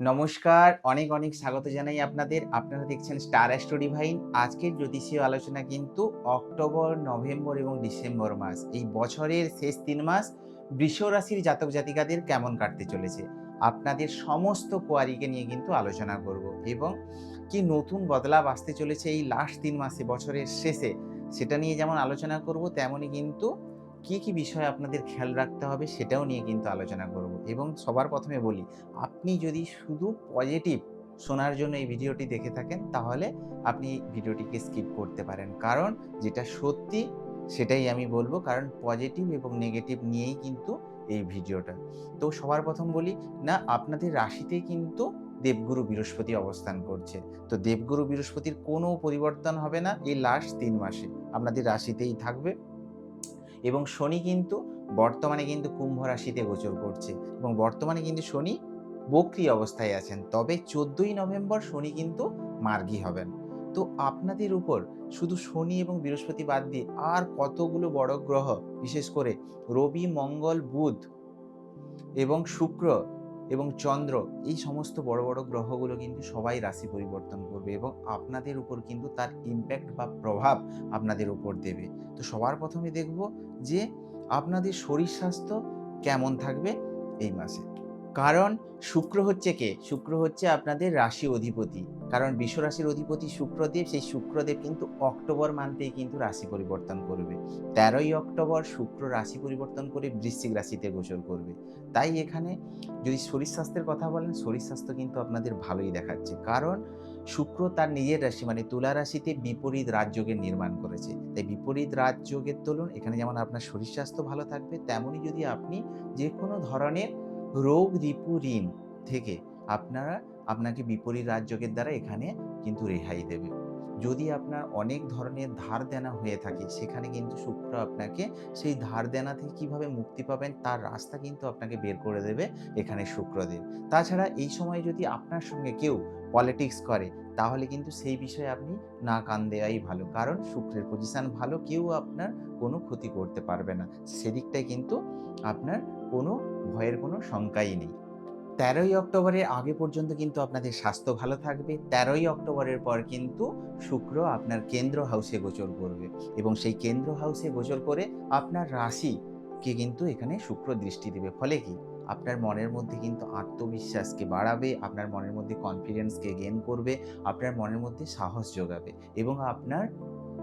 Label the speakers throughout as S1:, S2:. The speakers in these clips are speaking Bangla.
S1: নমস্কার, অনেক অনেক স্বাগত জানাই আপনাদের। আপনারা দেখছেন স্টার স্টোরি ভাইন আজকের জ্যোতিষীয় আলোচনা কিন্তু অক্টোবর, নভেম্বর এবং ডিসেম্বর মাস। এই বছরের শেষ তিন মাস বৃষ রাশির জাতক জাতিকাদের কেমন কাটতে চলেছে? আপনাদের সমস্ত কোয়ারিকে নিয়ে কিন্তু আলোচনা করব এবং কি নতুন বদলাব আসতে চলেছে এই লাস্ট তিন মাসে, বছরের শেষে, সেটা নিয়ে যেমন আলোচনা করব, তেমনই কিন্তু কি কি বিষয় আপনাদের খেয়াল রাখতে হবে সেটাও নিয়ে কিন্তু আলোচনা করব এবং সবার প্রথমে বলি, আপনি যদি শুধু পজিটিভ শোনার জন্য এই ভিডিওটি দেখে থাকেন, তাহলে আপনি ভিডিওটিকে স্কিপ করতে পারেন। কারণ যেটা সত্যি সেটাই আমি বলব, কারণ পজিটিভ এবং নেগেটিভ নিয়েই কিন্তু এই ভিডিওটা। তো সবার প্রথম বলি, না, আপনাদের রাশিতে কিন্তু দেবগুরু বৃহস্পতি অবস্থান করছে। তো দেবগুরু বৃহস্পতির কোনো পরিবর্তন হবে না এই লাস্ট তিন মাসে। আপনাদের রাশিতেই থাকবে। এবং শনি কিন্তু বর্তমানে কিন্তু কুম্ভ রাশিতে গোচর করছে। এবং বর্তমানে কিন্তু শনি বক্রি অবস্থায় আছেন। তবে চোদ্দই নভেম্বর শনি কিন্তু মার্গী হবেন। তো আপনাদের উপর শুধু শনি এবং বৃহস্পতি বাদ দিয়ে আর কতগুলো বড় গ্রহ, বিশেষ করে রবি, মঙ্গল, বুধ এবং শুক্র এবং চন্দ্র, এই সমস্ত বড় বড় গ্রহগুলো কিন্তু সবাই রাশি পরিবর্তন করবে এবং আপনাদের উপর কিন্তু তার ইম্প্যাক্ট বা প্রভাব আপনাদের উপর দেবে। তো সবার প্রথমে দেখব যে আপনাদের শরীর স্বাস্থ্য কেমন থাকবে এই মাসে। কারণ শুক্র হচ্ছে কে? শুক্র হচ্ছে আপনাদের রাশি অধিপতি। কারণ বিশ্ব রাশির অধিপতি শুক্রদেব, সেই শুক্রদেব কিন্তু অক্টোবর মান্থেই কিন্তু রাশি পরিবর্তন করবে। তেরোই অক্টোবর শুক্র রাশি পরিবর্তন করে বৃশ্চিক রাশিতে গোচর করবে। তাই এখানে যদি শরীর স্বাস্থ্যের কথা বলেন, শরীর স্বাস্থ্য কিন্তু আপনাদের ভালোই দেখাচ্ছে। কারণ শুক্র তার নিজের রাশি মানে তুলা রাশিতে বিপরীত রাজযোগের নির্মাণ করেছে। তাই বিপরীত রাজযোগের তুলন, এখানে যেমন আপনার শরীর স্বাস্থ্য ভালো থাকবে, তেমনই যদি আপনি যে কোনো ধরনের রোগ রিপু ঋণ থেকে আপনারা আপনাকে বিপরীত রাজ্যকের দ্বারা এখানে কিন্তু রেহাই দেবে। যদি আপনার অনেক ধরনের ধার দেনা হয়ে থাকে, সেখানে কিন্তু শুক্র আপনাকে সেই ধার দেনা থেকে কীভাবে মুক্তি পাবেন, তার রাস্তা কিন্তু আপনাকে বের করে দেবে এখানে শুক্রদেব। তাছাড়া এই সময় যদি আপনার সঙ্গে কেউ পলিটিক্স করে, তাহলে কিন্তু সেই বিষয়ে আপনি না কান দেওয়াই ভালো। কারণ শুক্রের পজিশন ভালো, কেউ আপনার কোনো ক্ষতি করতে পারবে না। সেদিকটাই কিন্তু আপনার কোনো ভয়ের কোনো শঙ্কাই নেই। তেরোই অক্টোবরের আগে পর্যন্ত কিন্তু আপনাদের স্বাস্থ্য ভালো থাকবে। তেরোই অক্টোবরের পর কিন্তু শুক্র আপনার কেন্দ্র হাউসে গোচর করবে এবং সেই কেন্দ্র হাউসে গোচর করে আপনার রাশিকে কিন্তু এখানে শুক্র দৃষ্টি দেবে। ফলে কি? আপনার মনের মধ্যে কিন্তু আত্মবিশ্বাসকে বাড়াবে, আপনার মনের মধ্যে কনফিডেন্সকে গেন করবে, আপনার মনের মধ্যে সাহস যোগাবে এবং আপনার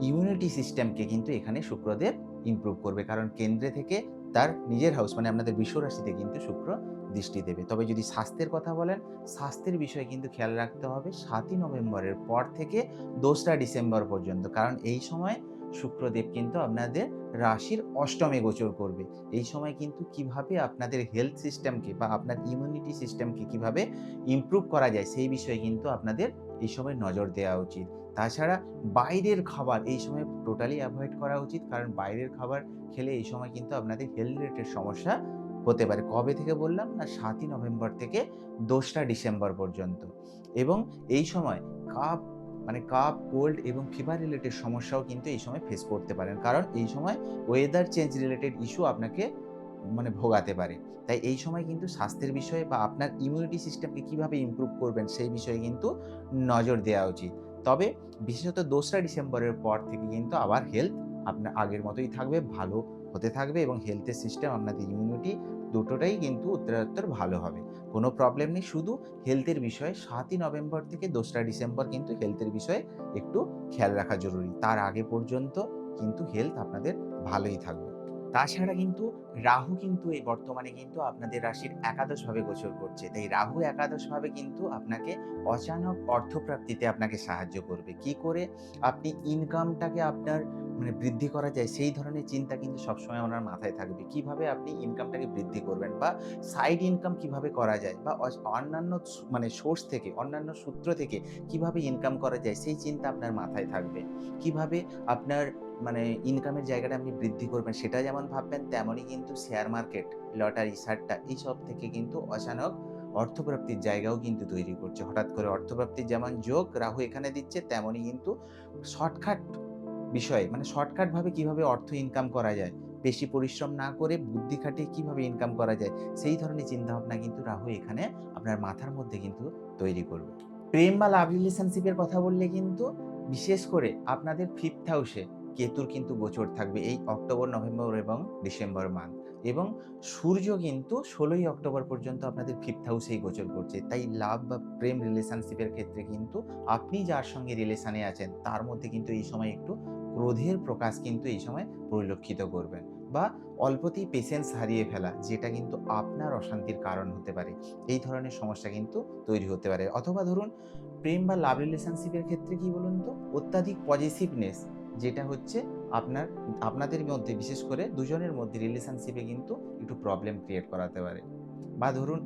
S1: ইমিউনিটি সিস্টেমকে কিন্তু এখানে শুক্রদেব ইমপ্রুভ করবে। কারণ কেন্দ্রে থেকে তার নিজের হাউস মানে আপনাদের বিশ্ব রাশিতে কিন্তু শুক্র দৃষ্টি দেবে। তবে যদি স্বাস্থ্যের কথা বলেন, স্বাস্থ্যের বিষয়ে কিন্তু খেয়াল রাখতে হবে সাতই নভেম্বরের পর থেকে দোসরা ডিসেম্বর পর্যন্ত। কারণ এই সময় শুক্রদেব কিন্তু আপনাদের রাশির অষ্টমে গোচর করবে। এই সময় কিন্তু কীভাবে আপনাদের হেলথ সিস্টেমকে বা আপনার ইমিউনিটি সিস্টেমকে কীভাবে ইমপ্রুভ করা যায়, সেই বিষয়ে কিন্তু আপনাদের এই সময় নজর দেওয়া উচিত। তাছাড়া বাইরের খাবার এই সময় টোটালি অ্যাভয়েড করা উচিত। কারণ বাইরের খাবার খেলে এই সময় কিন্তু আপনাদের হেলথ রিলেটেড সমস্যা হতে পারে। কবে থেকে বললাম না? সাতই নভেম্বর থেকে দোসরা ডিসেম্বর পর্যন্ত। এবং এই সময় কাপ মানে কাপ, কোল্ড এবং ফিভার রিলেটেড সমস্যাও কিন্তু এই সময় ফেস করতে পারেন। কারণ এই সময় ওয়েদার চেঞ্জ রিলেটেড ইস্যু আপনাকে মানে ভোগাতে পারে। তাই এই সময় কিন্তু স্বাস্থ্যের বিষয়ে বা আপনার ইমিউনিটি সিস্টেমকে কীভাবে ইমপ্রুভ করবেন সেই বিষয়ে কিন্তু নজর দেওয়া উচিত। তবে বিশেষত দোসরা ডিসেম্বরের পর থেকে কিন্তু আবার হেলথ আপনার আগের মতোই থাকবে, ভালো হতে থাকবে এবং হেলথের সিস্টেম আপনাদের ইমিউনিটি দুটোটাই কিন্তু উত্তরোত্তর ভালো হবে। কোনো প্রবলেম নেই, শুধু হেলথের বিষয়ে সাতই নভেম্বর থেকে দোসরা ডিসেম্বর কিন্তু হেলথের বিষয়ে একটু খেয়াল রাখা জরুরি। তার আগে পর্যন্ত কিন্তু হেলথ আপনাদের ভালোই থাকবে। তাছাড়া কিন্তু রাহু কিন্তু এই বর্তমানে কিন্তু আপনাদের রাশির একাদশভাবে গোচর করছে। তাই রাহু একাদশভাবে কিন্তু আপনাকে অচানক অর্থপ্রাপ্তিতে আপনাকে সাহায্য করবে। কি করে? আপনি ইনকামটাকে আপনার মানে বৃদ্ধি করা যায়, সেই ধরনের চিন্তা কিন্তু সবসময় ওনার মাথায় থাকবে। কীভাবে আপনি ইনকামটাকে বৃদ্ধি করবেন বা সাইড ইনকাম কীভাবে করা যায় বা অন্যান্য মানে সোর্স থেকে, অন্যান্য সূত্র থেকে কীভাবে ইনকাম করা যায়, সেই চিন্তা আপনার মাথায় থাকবে। কীভাবে আপনার মানে ইনকামের জায়গাটা আপনি বৃদ্ধি করবেন, সেটা যেমন ভাববেন, তেমনই কিন্তু শেয়ার মার্কেট লটারি সারটা, এইসব থেকে কিন্তু অচানক অর্থপ্রাপ্তির জায়গাও কিন্তু তৈরি করছে। হঠাৎ করে অর্থপ্রাপ্তির যেমন যোগ রাহু এখানে দিচ্ছে, তেমনই কিন্তু শর্টকাট বিষয়ে মানে শর্টকাটভাবে কীভাবে অর্থ ইনকাম করা যায়, বেশি পরিশ্রম না করে বুদ্ধি খাটিয়ে কীভাবে ইনকাম করা যায়, সেই ধরনের চিন্তাভাবনা কিন্তু রাহু এখানে আপনার মাথার মধ্যে কিন্তু তৈরি করবে। প্রেম বা লাভ রিলেশনশিপের কথা বললে কিন্তু বিশেষ করে আপনাদের ফিফথ হাউসে কেতুর কিন্তু গোচর থাকবে এই অক্টোবর, নভেম্বর এবং ডিসেম্বর মান্থ এবং সূর্য কিন্তু ষোলোই অক্টোবর পর্যন্ত আপনাদের ফিফথ হাউসেই গোচর করছে। তাই লাভ বা প্রেম রিলেশনশিপের ক্ষেত্রে কিন্তু আপনি যার সঙ্গে রিলেশানে আছেন, তার মধ্যে কিন্তু এই সময় একটু ক্রোধের প্রকাশ কিন্তু এই সময় পরিলক্ষিত করবেন বা অল্পতেই পেশেন্স হারিয়ে ফেলা, যেটা কিন্তু আপনার অশান্তির কারণ হতে পারে। এই ধরনের সমস্যা কিন্তু তৈরি হতে পারে। অথবা ধরুন, প্রেম বা লাভ রিলেশনশিপের ক্ষেত্রে কি বলুন তো? অত্যাধিক পজিটিভনেস যেটা হচ্ছে আপনার, আপনাদের মধ্যে, বিশেষ করে দুজনের মধ্যে রিলেশনশিপে কিন্তু একটু প্রবলেম ক্রিয়েট করাতে পারে। বা ধরুন,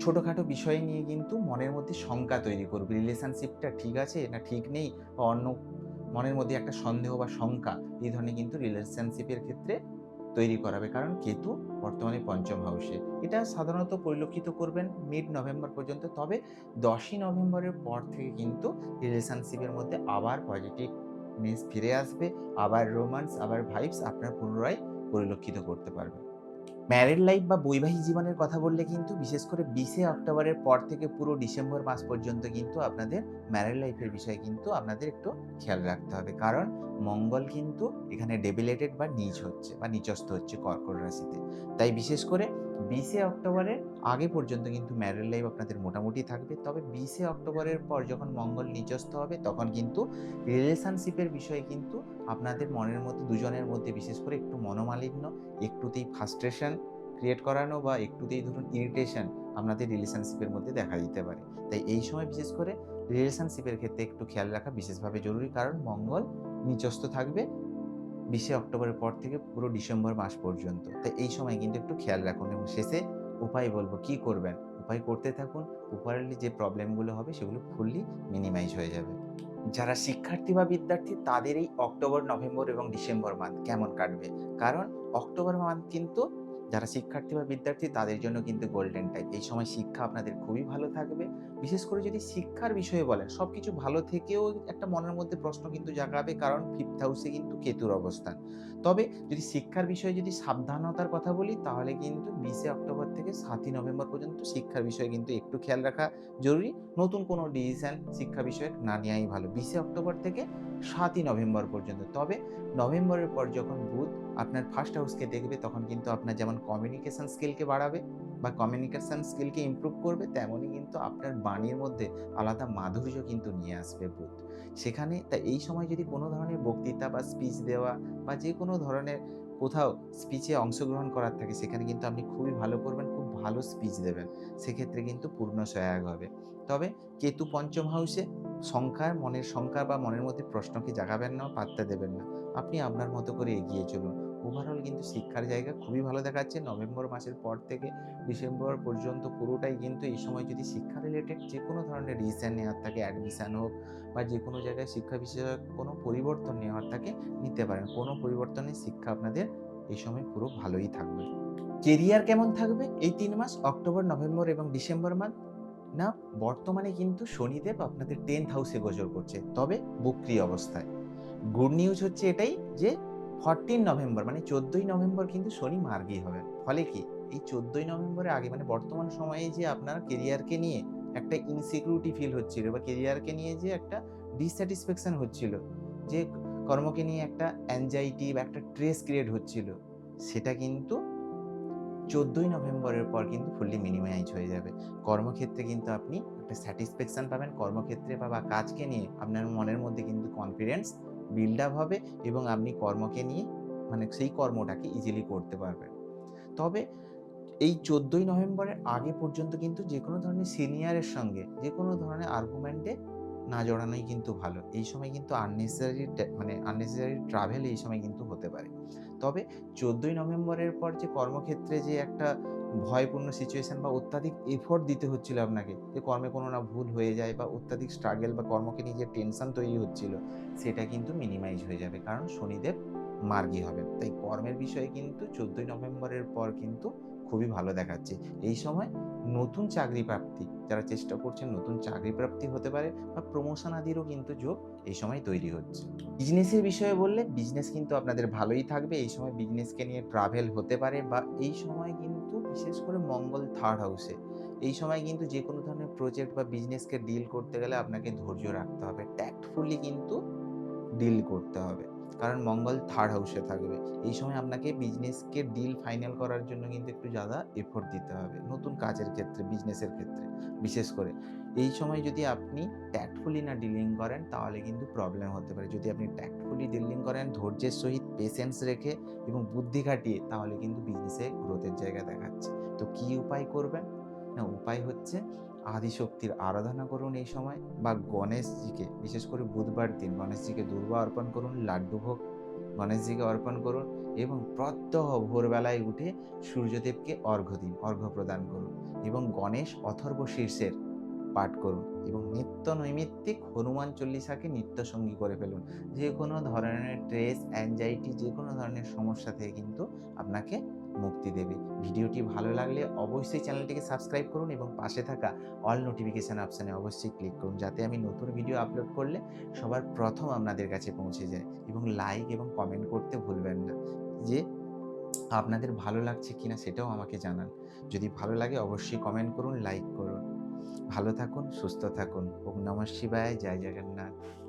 S1: ছোটোখাটো বিষয় নিয়ে কিন্তু মনের মধ্যে শঙ্কা তৈরি করবে রিলেশনশিপটা ঠিক আছে না ঠিক নেই, বা অন্য মনের মধ্যে একটা সন্দেহ বা শঙ্কা এই ধরনের কিন্তু রিলেশনশিপের ক্ষেত্রে তৈরি করাবে। কারণ কেতু বর্তমানে পঞ্চম হাউসে এটা সাধারণত পরিলক্ষিত করবেন মিড নভেম্বর পর্যন্ত। তবে দশই নভেম্বরের পর থেকে কিন্তু রিলেশনশিপের মধ্যে আবার পজিটিভ পজিটিভনেস ফিরে আসবে। আবার রোমান্স আবার ভাইবস আপনার পুনরায় পরিলক্ষিত করতে পারবে ম্যারিড লাইফ বা বৈবাহিক জীবনের কথা বললে কিন্তু বিশেষ করে বিশে অক্টোবরের পর থেকে পুরো ডিসেম্বর মাস পর্যন্ত কিন্তু আপনাদের ম্যারিড লাইফের বিষয়ে কিন্তু আপনাদের একটু খেয়াল রাখতে হবে। কারণ মঙ্গল কিন্তু এখানে ডেবিলেটেড বা নিচ হচ্ছে বা নিচস্থ হচ্ছে কর্কট রাশিতে। তাই বিশেষ করে বিশে অক্টোবরের আগে পর্যন্ত কিন্তু ম্যারিড লাইফ আপনাদের মোটামুটি থাকবে। তবে বিশে অক্টোবরের পর যখন মঙ্গল নিচস্থ হবে, তখন কিন্তু রিলেশনশিপের বিষয়ে কিন্তু আপনাদের মনের মধ্যে, দুজনের মধ্যে বিশেষ করে একটু মনোমালিন্য, একটুতেই ফ্রাস্ট্রেশন ক্রিয়েট করানো বা একটুতেই ধরুন ইরিটেশন আপনাদের রিলেশনশিপের মধ্যে দেখা দিতে পারে। তাই এই সময় বিশেষ করে রিলেশনশিপের ক্ষেত্রে একটু খেয়াল রাখা বিশেষভাবে জরুরি। কারণ মঙ্গল নিচস্থ থাকবে বিশে অক্টোবরের পর থেকে পুরো ডিসেম্বর মাস পর্যন্ত। তাই এই সময় কিন্তু একটু খেয়াল রাখুন এবং শেষে উপায় বলব, কি করবেন? উপায় করতে থাকুন উপরালি যে প্রবলেমগুলো হবে সেগুলো ফুললি মিনিমাইজ হয়ে যাবে। যারা শিক্ষার্থী বা বিদ্যার্থী, তাদের এই অক্টোবর, নভেম্বর এবং ডিসেম্বর মান্থ কেমন কাটবে? কারণ অক্টোবর মান্থ কিন্তু যারা শিক্ষার্থী বা বিদ্যার্থী, তাদের জন্য কিন্তু গোল্ডেন টাইম এই সময় শিক্ষা আপনাদের খুবই ভালো থাকবে। বিশেষ করে যদি শিক্ষার বিষয়ে বলেন সব কিছু ভালো থেকেও একটা মনের মধ্যে প্রশ্ন কিন্তু জাগাবে, কারণ ফিফথ হাউসে কিন্তু কেতুর অবস্থান। তবে যদি শিক্ষার বিষয়ে যদি সাবধানতার কথা বলি, তাহলে কিন্তু বিশে অক্টোবর থেকে সাতই নভেম্বর পর্যন্ত শিক্ষার বিষয়ে কিন্তু একটু খেয়াল রাখা জরুরি। নতুন কোনো ডিসিশন শিক্ষা বিষয়ে না নেওয়াই ভালো। বিশে অক্টোবর থেকে সাতই নভেম্বর পর্যন্ত। তবে নভেম্বরের পর যখন বুধ আপনার ফার্স্ট হাউসকে দেখবে, তখন কিন্তু আপনার যেমন কমিউনিকেশন স্কিলকে বাড়াবে বা কমিউনিকেশান স্কিলকে ইমপ্রুভ করবে, তেমনই কিন্তু আপনার বাণীর মধ্যে আলাদা মাধুর্য কিন্তু নিয়ে আসবে বুধ। সেখানে তা এই সময় যদি কোনো ধরনের বক্তৃতা বা স্পিচ দেওয়া বা যে কোনো ধরনের কোথাও স্পিচে অংশগ্রহণ করার থাকে, সেখানে কিন্তু আপনি খুবই ভালো করবেন, খুব ভালো স্পিচ দেবেন। সেক্ষেত্রে কিন্তু পূর্ণ সহায়ক হবে। তবে কেতু পঞ্চম হাউসে সংখ্যার মনের সংখ্যা বা মনের মধ্যে প্রশ্নকে জাগাবেন না, পাত্তা দেবেন না? আপনি আপনার মতো করে এগিয়ে চলুন। ওভারঅল কিন্তু শিক্ষার জায়গা খুবই ভালো দেখাচ্ছে। নভেম্বর মাসের পর থেকে ডিসেম্বর পর্যন্ত পুরোটাই কিন্তু এই সময় যদি শিক্ষা রিলেটেড যে কোনো ধরনের ডিসিশন নেওয়ার থাকে অ্যাডমিশান হোক বা যে কোনো জায়গায় শিক্ষা বিষয়ক কোনো পরিবর্তন নেওয়ার থাকে, নিতে পারেন। কোনো পরিবর্তনে শিক্ষা আপনাদের এই সময় পুরো ভালোই থাকবে। কেরিয়ার কেমন থাকবে? এই তিন মাস, অক্টোবর, নভেম্বর এবং ডিসেম্বর মাস না, বর্তমানে কিন্তু শনিদেব আপনাদের টেন্থ হাউসে গোচর করছে। তবে বক্রি অবস্থায়। গুড নিউজ হচ্ছে এটাই যে ফরটিন নভেম্বর মানে চোদ্দই নভেম্বর কিন্তু শনি মার্গী হবে ফলে কি? এই চোদ্দোই নভেম্বরের আগে মানে বর্তমান সময়ে যে আপনার কেরিয়ারকে নিয়ে একটা ইনসিকিউরিটি ফিল হচ্ছিল বা কেরিয়ারকে নিয়ে যে একটা ডিস্যাটিসফ্যাকশন হচ্ছিল, যে কর্মকে নিয়ে একটা অ্যাংজাইটি বা একটা স্ট্রেস ক্রিয়েট হচ্ছিল, সেটা কিন্তু চোদ্দোই নভেম্বরের পর কিন্তু ফুললি মিনিমাইজ হয়ে যাবে। কর্মক্ষেত্রে কিন্তু আপনি একটা স্যাটিসফ্যাকশন পাবেন। কর্মক্ষেত্রে বা কাজকে নিয়ে আপনার মনের মধ্যে কিন্তু কনফিডেন্স বিল্ড আপ হবে এবং আপনি কর্মকে নিয়ে মানে সেই কর্মটাকে ইজিলি করতে পারবেন। তবে এই চোদ্দোই নভেম্বরের আগে পর্যন্ত কিন্তু যে কোনো ধরনের সিনিয়রের সঙ্গে যে কোনো ধরনের আর্গুমেন্টে না জড়ানোই কিন্তু ভালো। এই সময় কিন্তু আননেসেসারি মানে আননেসেসারি ট্রাভেল এই সময় কিন্তু হতে পারে। তবে চোদ্দোই নভেম্বরের পর যে কর্মক্ষেত্রে যে একটা ভয়পূর্ণ সিচুয়েশন বা অত্যাধিক এফোর্ট দিতে হচ্ছিল আপনাকে, যে কর্মে কোনো না ভুল হয়ে যায় বা অত্যাধিক স্ট্রাগল বা কর্মকে নিয়ে যে টেনশন তৈরি হচ্ছিল, সেটা কিন্তু মিনিমাইজ হয়ে যাবে। কারণ শনিদেব মার্গী হবে তাই কর্মের বিষয়ে কিন্তু চোদ্দোই নভেম্বরের পর কিন্তু খুবই ভালো দেখাচ্ছে। এই সময় নতুন চাকরি প্রাপ্তি যারা চেষ্টা করছেন নতুন চাকরি প্রাপ্তি হতে পারে বা প্রমোশন আদিরও কিন্তু যোগ এই সময় তৈরি হচ্ছে। বিজনেসের বিষয়ে বললে বিজনেস কিন্তু আপনাদের ভালোই থাকবে, এই সময় বিজনেসকে নিয়ে ট্রাভেল হতে পারে বা এই সময় কিন্তু বিশেষ করে মঙ্গল থার্ড হাউসে এই সময় কিন্তু যে কোনো ধরনের প্রজেক্ট বা বিজনেসকে ডিল করতে গেলে আপনাকে ধৈর্য রাখতে হবে। ট্যাক্টফুলি কিন্তু ডিল করতে হবে। কারণ মঙ্গল থার্ড হাউসে থাকবে। এই সময় আপনাকে বিজনেসকে ডিল ফাইনাল করার জন্য কিন্তু একটু জ্যাদা এফোর্ট দিতে হবে, নতুন কাজের ক্ষেত্রে বিজনেসের ক্ষেত্রে, বিশেষ করে। এই সময় যদি আপনি ট্যাক্টফুলি না ডিলিং করেন, তাহলে কিন্তু প্রবলেম হতে পারে। যদি আপনি ট্যাক্টফুলি ডিলিং করেন, ধৈর্যের সহিত পেশেন্স রেখে এবং বুদ্ধি খাটিয়ে, তাহলে কিন্তু বিজনেসে গ্রোথের জায়গা দেখাচ্ছে। তো কি উপায় করবেন? না, উপায় হচ্ছে আদিশক্তির আরাধনা করুন এই সময় বা গণেশজিকে, বিশেষ করে বুধবার দিন গণেশজিকে দুর্বা অর্পণ করুন, লাড্ডু ভোগ গণেশজিকে অর্পণ করুন এবং প্রত্যহ ভোরবেলায় উঠে সূর্যদেবকে অর্ঘ্য দিন, অর্ঘ্য প্রদান করুন এবং গণেশ অথর্ব শীর্ষের পাঠ করুন এবং নিত্য নৈমিত্তিক হনুমান চল্লিশাকে নিত্য সঙ্গী করে ফেলুন। যে কোনো ধরনের স্ট্রেস অ্যাংজাইটি যে কোনো ধরনের সমস্যা থেকে কিন্তু আপনাকে মুক্তি দেবে। ভিডিওটি ভালো লাগলে অবশ্যই চ্যানেলটিকে সাবস্ক্রাইব করুন এবং পাশে থাকা অল নোটিফিকেশান অপশানে অবশ্যই ক্লিক করুন যাতে আমি নতুন ভিডিও আপলোড করলে সবার প্রথম আপনাদের কাছে পৌঁছে যায় এবং লাইক এবং কমেন্ট করতে ভুলবেন না। যে আপনাদের ভালো লাগছে কিনা সেটাও আমাকে জানান। যদি ভালো লাগে অবশ্যই কমেন্ট করুন লাইক করুন। ভালো থাকুন, সুস্থ থাকুন। ওম নমঃ শিবায়। জয় জগন্নাথ।